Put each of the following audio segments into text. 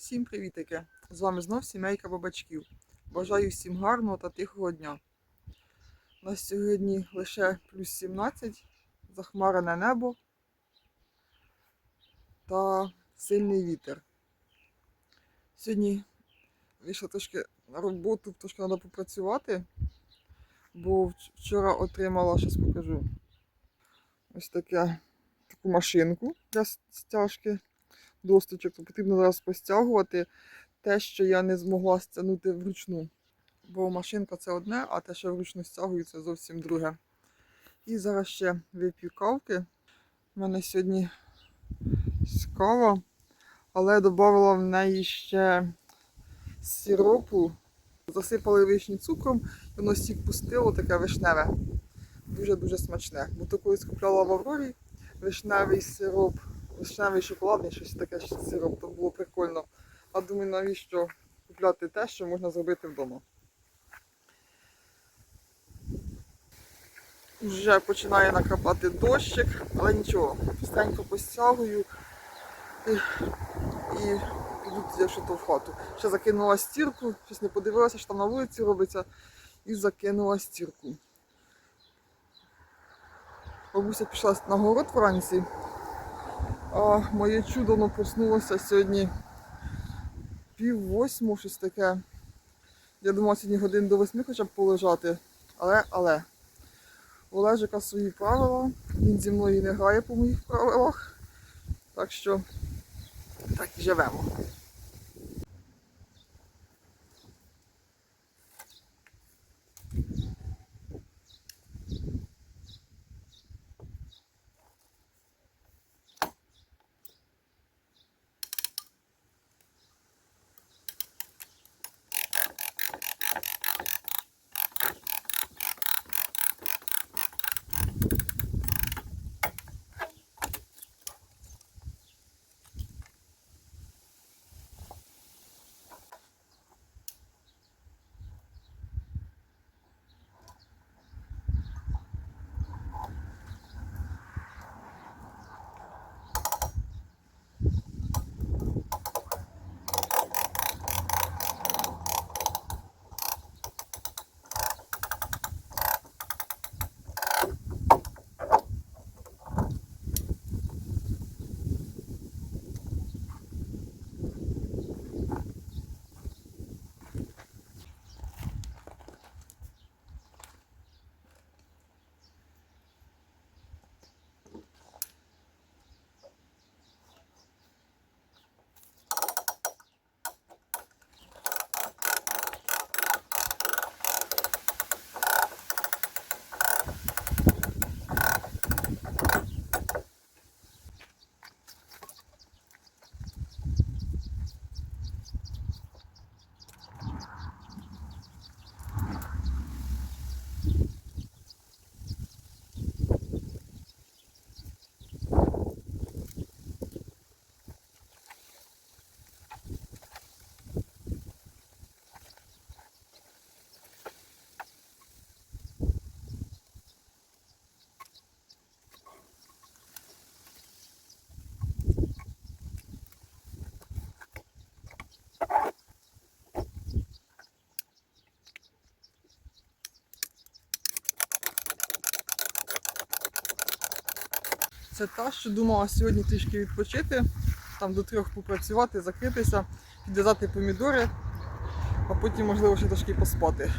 Всім привітики! З вами знов сімейка бабачків. Бажаю всім гарного та тихого дня. У нас сьогодні лише плюс 17, захмарене небо та сильний вітер. Сьогодні вийшла трошки на роботу, трошки треба попрацювати, бо вчора отримала, зараз покажу, ось таке, таку машинку для стяжки досточок, то потрібно зараз постягувати те, що я не змогла стягнути вручну. Бо машинка це одне, а те, що вручну стягую, це зовсім друге. І зараз ще вип'ю кавки. У мене сьогодні кава, але я додала в неї ще сиропу. Засипали вишні цукром, і воно сік пустило таке вишневе. Дуже-дуже смачне. Бо то колись купляла в Аврорі вишневий сироп вишневий шоколадний, щось таке ще сироп, то було прикольно. А думаю, навіщо купляти те, що можна зробити вдома. Вже починає накрапати дощик, але нічого, швидко постягую і, і піду якщо то в хату. Ще закинула стірку, щось не подивилася, що там на вулиці робиться, і закинула стірку. Бабуся пішла на город вранці, а моє чудо воно проснулося сьогодні пів восьму, щось таке. Я думала сьогодні годин до восьми хоча б полежати. Але, але. У Лежика свої правила. Він зі мною не грає по моїх правилах. Так що так і живемо. Це та, що думала сьогодні трішки відпочити, там до трьох попрацювати, закритися, підв'язати помідори, а потім, можливо, ще трошки поспати.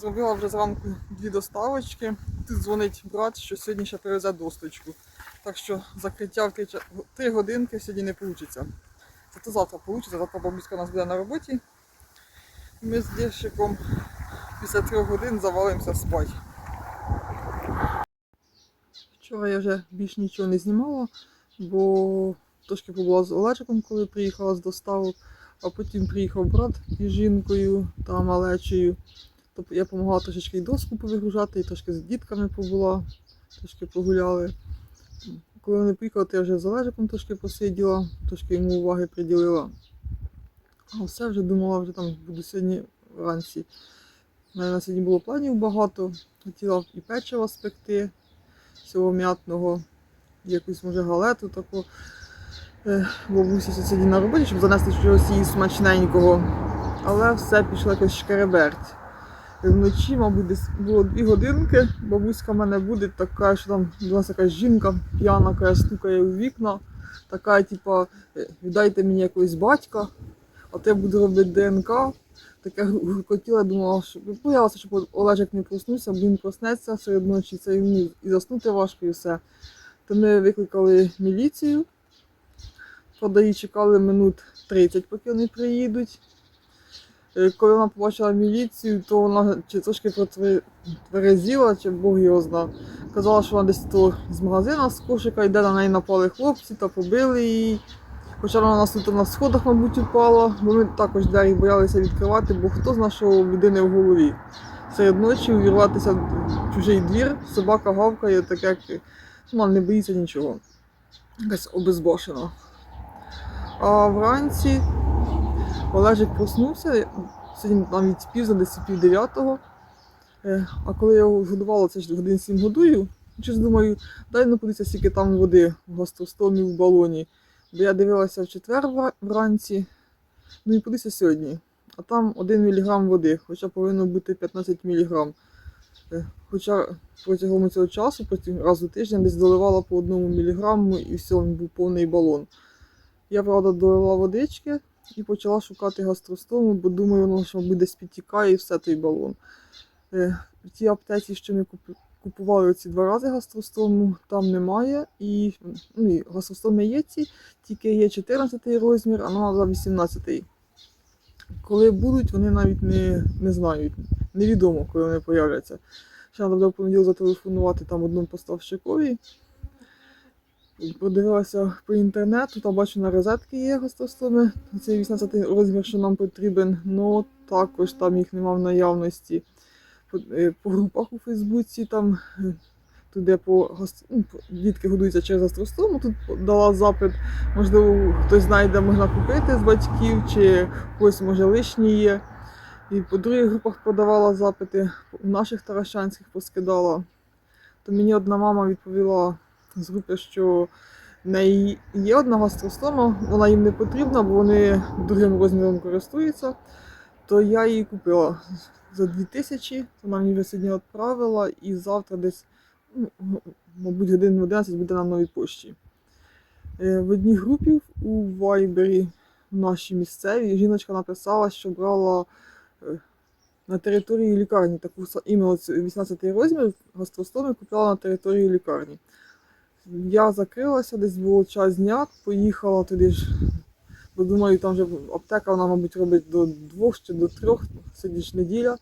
Зробила вже зранку дві доставочки. Тут дзвонить брат, що сьогодні ще привезе досточку. Так що закриття в три, ча- в три годинки сьогодні не вийде. Зато завтра вийде, завтра бабуська у нас буде на роботі. Ми з Дєшиком після трьох годин завалимося спати. Вчора я вже більш нічого не знімала, бо трошки побула з Олечиком, коли приїхала з доставок, а потім приїхав брат із жінкою та малечею. Тобто я допомагала трошечки й доску повигружати, і трошки з дітками побула, трошки погуляли. Коли вони приїхали, то я вже з Олежиком трошки посиділа, трошки йому уваги приділила. А все вже думала, вже там буду сьогодні вранці. У мене на сьогодні було планів багато. Хотіла і печиво спекти, всього м'ятного, якусь може галету таку. Бабуся сьогодні на роботі, щоб занести чогось їй смачненького. Але все пішло якось шкереберть. Вночі, мабуть, десь було дві годинки. Бабуська в мене буде така, що там нас якась жінка п'яна, яка стукає у вікна. Така, типа, «Е, віддайте мені якогось батька, от я буду робити ДНК. Таке гуркотіла, думала, що боялася, щоб Олежик не проснувся, він проснеться серед ночі, це йому і заснути важко, і все. То ми викликали міліцію. Правда, її чекали минут 30, поки вони приїдуть. Е, Коли вона побачила міліцію, то вона чи трошки протверезіла, чи Бог його знав. Казала, що вона десь то з магазина з кошика йде, на неї напали хлопці та побили її. Хоча вона нас тут на сходах, мабуть, упала, бо ми також двері боялися відкривати, бо хто знає, що у людини в голові. Серед ночі увірватися в чужий двір, собака гавкає, таке, як ну, не боїться нічого. Якась обезбошена. А вранці Олежик проснувся, сьогодні навіть пізно, десь пів дев'ятого. Е, А коли я його годувала, це ж годин сім годую, щось думаю, дай ну подивитися, скільки там води в гастростомі в балоні. Бо я дивилася в четвер вранці, ну і подивися сьогодні. А там 1 мг води, хоча повинно бути 15 мг. Хоча протягом цього часу, потім раз у тиждень десь доливала по одному міліграму і все, він був повний балон. Я, правда, долила водички і почала шукати гастростому, бо думаю, воно що мабуть, десь підтікає і все той балон. Е, В тій аптеці, що ми купу- купували ці два рази гастростому, там немає. І, ну, і гастростоми є ці, тільки є 14 розмір, а нам за 18. Коли будуть, вони навіть не, не знають. Невідомо, коли вони появляться. Ще треба буде в понеділок зателефонувати там одному поставщикові. Подивилася по інтернету, там бачу на розетки є гастростоми. Цей 18 розмір, що нам потрібен, але також там їх нема в наявності. По, е, групах у Фейсбуці там е, туди по ну, дітки годуються через гастростому. Тут дала запит, можливо, хтось знайде, можна купити з батьків, чи когось може лишні є. І по других групах подавала запити, у наших таращанських поскидала. То мені одна мама відповіла з групи, що в неї є одна гастростома, вона їм не потрібна, бо вони другим розміром користуються. То я її купила за 2000, вона мені сьогодні відправила, і завтра десь, ну, мабуть, годин 11 буде на новій пошті. Е, В одній групі у Вайбері в нашій місцевій жіночка написала, що брала е, на території лікарні таку іменно цю 18 розмір гастростоми купила на території лікарні. Я закрилася, десь було час дня, поїхала туди ж. Бо думаю, там вже аптека, вона, мабуть, робить до двох чи до трьох, ж неділя.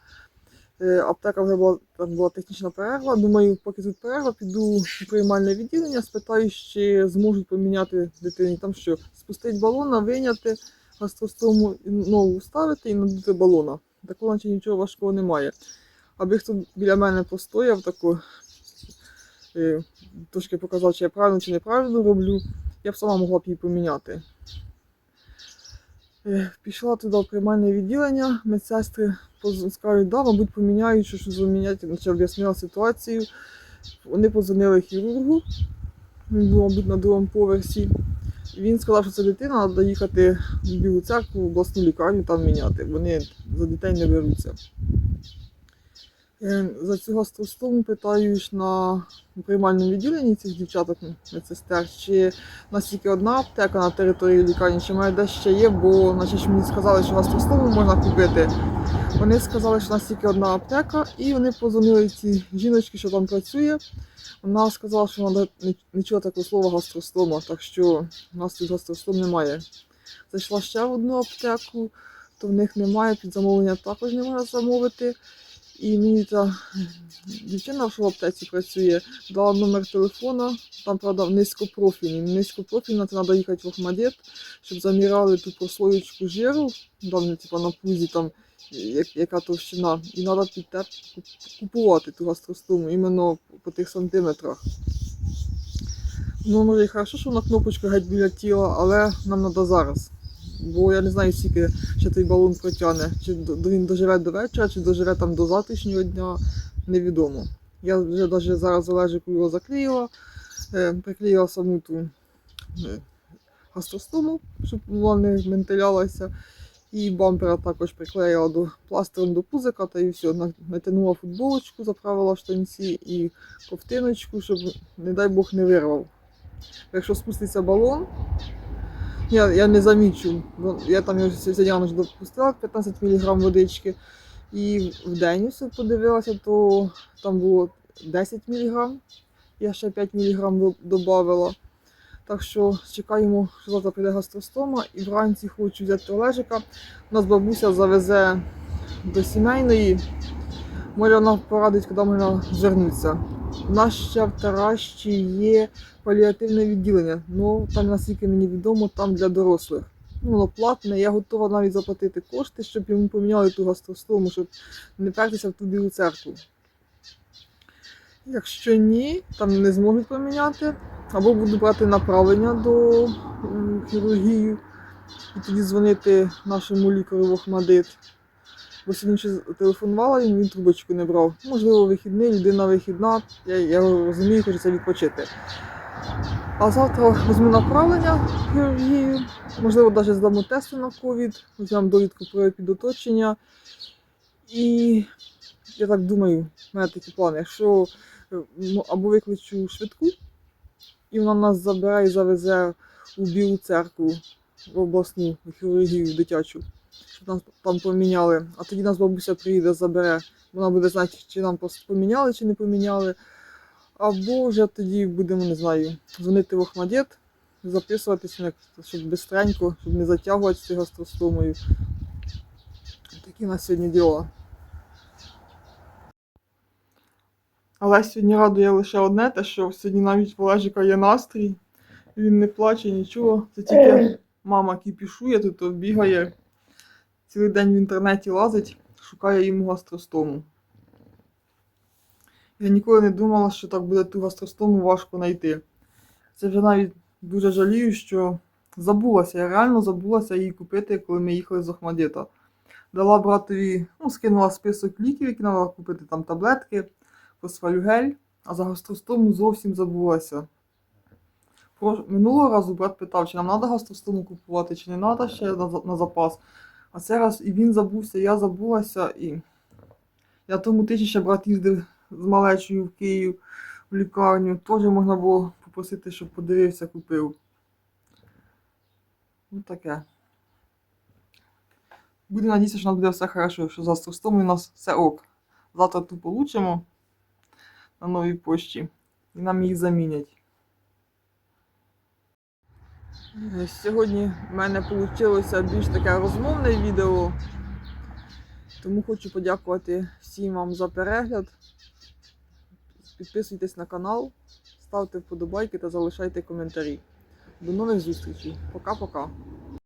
Е, Аптека вже була, там була технічна перерва. Думаю, поки тут перерва, піду в приймальне відділення, спитаю, чи зможуть поміняти дитині там що, спустити балона, вийняти гастростому, нову вставити і надути балона. Такого наче нічого важкого немає. Аби хто біля мене постояв, тако, е, трошки показав, чи я правильно чи неправильно роблю, я б сама могла б її поміняти. Е, Пішла туди в приймальне відділення, медсестри скажуть, да, мабуть, поміняють, що щось заміняти, наче об'яснила ситуацію. Вони позвонили хірургу, він був, мабуть, на другому поверсі. Він сказав, що це дитина, треба їхати в Білу церкву, в обласну лікарню там міняти. Вони за дітей не беруться. Е, За цю гастростому питають на приймальному відділенні цих дівчаток медсестер, чи у нас тільки одна аптека на території лікарні, чи має де ще є, бо значить, мені сказали, що гастростому можна купити. Вони сказали, що у нас тільки одна аптека, і вони позвонили цій жіночці, що там працює. Вона сказала, що вона не чула такого слова гастростома, так що у нас тут гастростом немає. Зайшла ще в одну аптеку, то в них немає, під замовлення також не можна замовити. І мені та дівчина, в аптеці працює, дала номер телефона, там, правда, низькопрофільний. Низькопрофільно, це треба їхати в Охмадет, щоб заміряли ту прослоєчку жиру, там, типу, на пузі, там, як, яка товщина, і треба піти купувати ту гастростому іменно по тих сантиметрах. Ну, може, і хорошо, що вона кнопочка геть біля тіла, але нам треба зараз. Бо я не знаю, скільки ще той балон протягне. Чи він доживе до вечора, чи доживе там до завтрашнього дня, невідомо. Я вже навіть зараз Олежику його заклеїла, е, приклеїла саму ту е, гастростому, щоб вона не ментилялася. І бампера також приклеїла до пластиром до пузика та і все. Натягнула футболочку, заправила штанці і ковтиночку, щоб, не дай Бог, не вирвав. Якщо спуститься балон, я, я не замічу. бо Я там його сьогодні ж допустила 15 мг водички. І в день все подивилася, то там було 10 мг. Я ще 5 мг додавала. Так що чекаємо, що завтра прийде гастростома. І вранці хочу взяти Олежика. У нас бабуся завезе до сімейної. Може вона порадить, куди можна звернутися. У нас ще в Таращі є паліативне відділення. Ну там, наскільки мені відомо, там для дорослих. Ну, воно платне, я готова навіть заплатити кошти, щоб йому поміняли ту гастростому, щоб не пертися в ту білу церкву. Якщо ні, там не зможуть поміняти, або буду брати направлення до хірургії і тоді дзвонити нашому лікарю в Охмадит. Бо сьогодні телефонувала йому, він трубочку не брав. Можливо, вихідний, людина вихідна, я, я розумію, хочеться відпочити. А завтра візьму направлення хірургію, можливо, навіть здамо тести на ковід, візьмемо довідку про підоточення. І я так думаю, в мене такі плани. Якщо е, або викличу швидку, і вона нас забере і завезе у Білу церкву в обласну хірургію дитячу, щоб нас там поміняли. А тоді нас бабуся приїде, забере. Вона буде знати, чи нам поміняли, чи не поміняли. Або вже тоді будемо, не знаю, дзвонити в Охмадет, записуватися, щоб бистренько, щоб не затягувати з цією гастростомою. Такі нас сьогодні діла. Але сьогодні радує лише одне, те, що сьогодні навіть в є настрій. Він не плаче, нічого. Це тільки мама кіпішує, тут бігає. Цілий день в інтернеті лазить, шукає йому гастростому. Я ніколи не думала, що так буде ту гастростому важко знайти. Це вже навіть дуже жалію, що забулася. Я реально забулася її купити, коли ми їхали з Охмадита. Дала братові, ну, скинула список ліків, які треба купити там таблетки, фосфалюгель, а за гастростому зовсім забулася. Минулого разу брат питав, чи нам треба гастростому купувати, чи не треба ще на запас. А цей раз і він забувся, я забулася, і я тому тижні ще брат їздив з малечою в Київ в лікарню. Теж можна було попросити, щоб подивився, купив. Ну таке. Будемо надіятися, що у нас буде все хорошо, що з гастростом у нас все ок. Завтра ту получимо на новій пошті і нам їх замінять. Сьогодні в мене вийшло більш таке розмовне відео. Тому хочу подякувати всім вам за перегляд. Підписуйтесь на канал, ставте вподобайки та залишайте коментарі. До нових зустрічей. Пока-пока.